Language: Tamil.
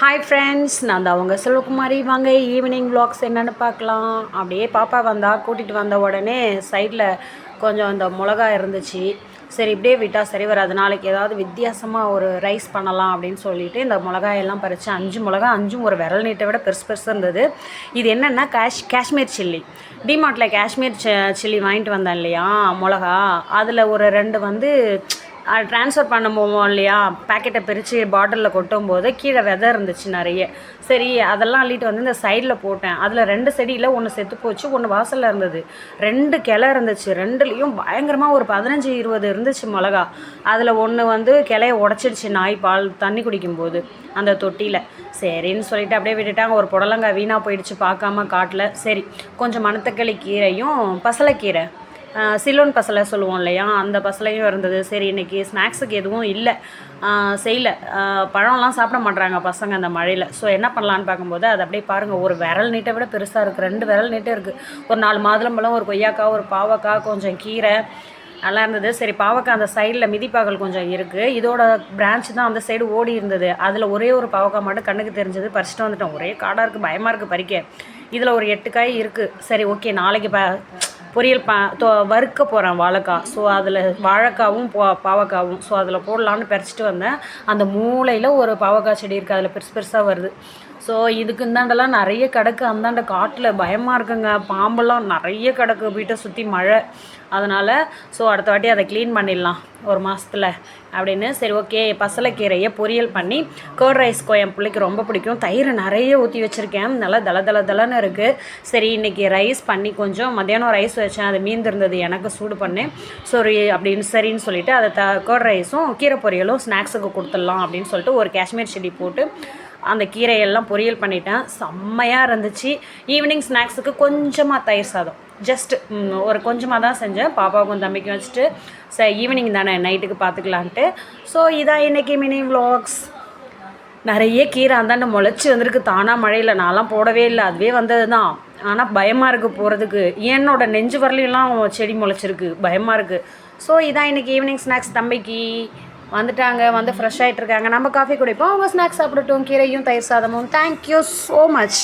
ஹாய் ஃப்ரெண்ட்ஸ் நான் தான் அவங்க செல்வகுமாரி. வாங்க ஈவினிங் வ்ளாக்ஸ் என்னென்னு பார்க்கலாம். அப்படியே பாப்பா வந்தா கூட்டிகிட்டு வந்த உடனே சைடில் கொஞ்சம் அந்த மிளகா இருந்துச்சு. சரி இப்படியே விட்டால் சரி வராது. நாளைக்கு ஏதாவது வித்தியாசமாக ஒரு ரைஸ் பண்ணலாம் அப்படின்னு சொல்லிட்டு இந்த மிளகாயெல்லாம் பறித்து அஞ்சு மிளகா அஞ்சும் ஒரு விரல் நீட்டை விட பெருசு பெருசு இருந்தது. இது என்னென்னா காஷ் காஷ்மீர் சில்லி. டிமார்ட்டில் காஷ்மீர் சில்லி வாங்கிட்டு வந்தேன் இல்லையா மிளகா. அதில் ஒரு ரெண்டு வந்து ட்ரான்ஸ்ஃபர் பண்ண போவோம் இல்லையா பேக்கெட்டை பிரித்து பாட்டிலில் கொட்டும் போது கீழே விதை இருந்துச்சு நிறைய. சரி அதெல்லாம் அள்ளிட்டு வந்து இந்த சைடில் போட்டேன். அதில் ரெண்டு செடியில் ஒன்று செத்து போச்சு ஒன்று வாசலில் இருந்தது. ரெண்டு கிளை இருந்துச்சு. ரெண்டுலேயும் பயங்கரமாக ஒரு பதினஞ்சு இருபது இருந்துச்சு மிளகா. அதில் ஒன்று வந்து கிளைய உடச்சிடுச்சு நாய் பால் தண்ணி குடிக்கும்போது அந்த தொட்டியில். சரின்னு சொல்லிட்டு அப்படியே விட்டுட்டாங்க. ஒரு புடலங்காய் வீணாக போயிடுச்சு பார்க்காம காட்டில். சரி கொஞ்சம் மணத்தக்களி கீரையும் பசலைக்கீரை. சிலோன் பசலை சொல்லுவோம் இல்லையா? அந்த பசலையும் இருந்தது. சரி இன்றைக்கி ஸ்நாக்ஸுக்கு எதுவும் இல்லை. செய்யல. பழம்லாம் சாப்பிட மாட்றாங்க பசங்க அந்த மழையில். ஸோ என்ன பண்ணலான்னு பார்க்கும்போது அது அப்படியே பாருங்கள் ஒரு விரல் நீட்டை விட பெருசாக இருக்குது ரெண்டு விரல் நீட்டே இருக்குது ஒரு நாலு மாதுளம்பழம் ஒரு கொய்யாக்காய் ஒரு பாவக்காய் கொஞ்சம் கீரை நல்லா இருந்தது. சரி பாவக்காய் அந்த சைடில் மிதிப்பாகல் கொஞ்சம் இருக்குது இதோட பிரான்ச் தான் அந்த சைடு ஓடி இருந்தது. அதில் ஒரே ஒரு பாவக்காய் மட்டும் கண்ணுக்கு தெரிஞ்சது. பறிச்சுட்டு வந்துட்டோம். ஒரே காடாக இருக்குது பயமாக இருக்குது பறிக்க. இதில் ஒரு எட்டு காய் இருக்குது சரி ஓகே நாளைக்கு ப பொரியல் ப தொ வறுக்க போகிறேன் வாழைக்காய் ஸோ அதில் வாழைக்காவும் பா பாவக்காவும். ஸோ அதில் போடலான்னு பறிச்சிட்டு வந்தேன். அந்த மூலையில் ஒரு பாவக்காய் செடி இருக்குது அதில் பெருசு பெருசாக வருது. ஸோ இதுக்கு இந்தாண்டெல்லாம் நிறைய கிடக்கு. அந்தாண்ட காட்டில் பயமாக இருக்குங்க. பாம்பெல்லாம் நிறைய கிடக்கு. வீட்டை சுற்றி மழை. அதனால் ஸோ அடுத்த வாட்டி அதை க்ளீன் பண்ணிடலாம். ஒரு மாதத்தில் அப்படின்னு சரி ஓகே பசலைக்கீரையை பொரியல் பண்ணி கர்ட் ரைஸ்க்கோ என் பிள்ளைக்கு ரொம்ப பிடிக்கும். தயிர் நிறைய ஊற்றி வச்சுருக்கேன். நல்லா தள தள தளன்னு இருக்குது சரி இன்றைக்கி ரைஸ் பண்ணி கொஞ்சம் மத்தியானம் ரைஸ் வச்சேன். அது மீந்திருந்தது எனக்கு சூடு பண்ணேன். சரி அப்படின்னு சரின்னு சொல்லிவிட்டு அதை த கர்ட் ரைஸும் கீரை பொரியலும் ஸ்நாக்ஸுக்கு கொடுத்துடலாம் அப்படின்னு சொல்லிட்டு ஒரு காஷ்மீர் செடி போட்டு அந்த கீரையெல்லாம் பொரியல் பண்ணிட்டேன். செம்மையாக இருந்துச்சு. ஈவினிங் ஸ்நாக்ஸுக்கு கொஞ்சமாக தயிர் சாதம். ஜஸ்ட் ஒரு கொஞ்சமாக தான் செஞ்சேன். பாப்பாவுக்கும் தம்பிக்கும் வச்சுட்டு சரி ஈவினிங் தானே நைட்டுக்கு பார்த்துக்கலான்ட்டு ஸோ இதான் இன்றைக்கி மினி vlogs. நிறைய கீரை அந்தாண்ட முளைச்சி வந்திருக்கு. தானாக மழையில் நான்லாம் போடவே இல்லை. அதுவே வந்தது தான் ஆனால் பயமாக இருக்குது போகிறதுக்கு என்னோட நெஞ்சு வரலையெல்லாம் செடி முளைச்சிருக்கு. பயமாக இருக்குது ஸோ இதான் இன்றைக்கி ஈவினிங் ஸ்நாக்ஸ் தம்பிக்கு வந்துட்டாங்க வந்து ஃப்ரெஷ் ஆகிட்டு இருக்காங்க. நம்ம காஃபி குடிப்போம். அவங்க ஸ்நாக்ஸ் சாப்பிடட்டும். கீரையும் தயிர் சாதமும். Thank you so much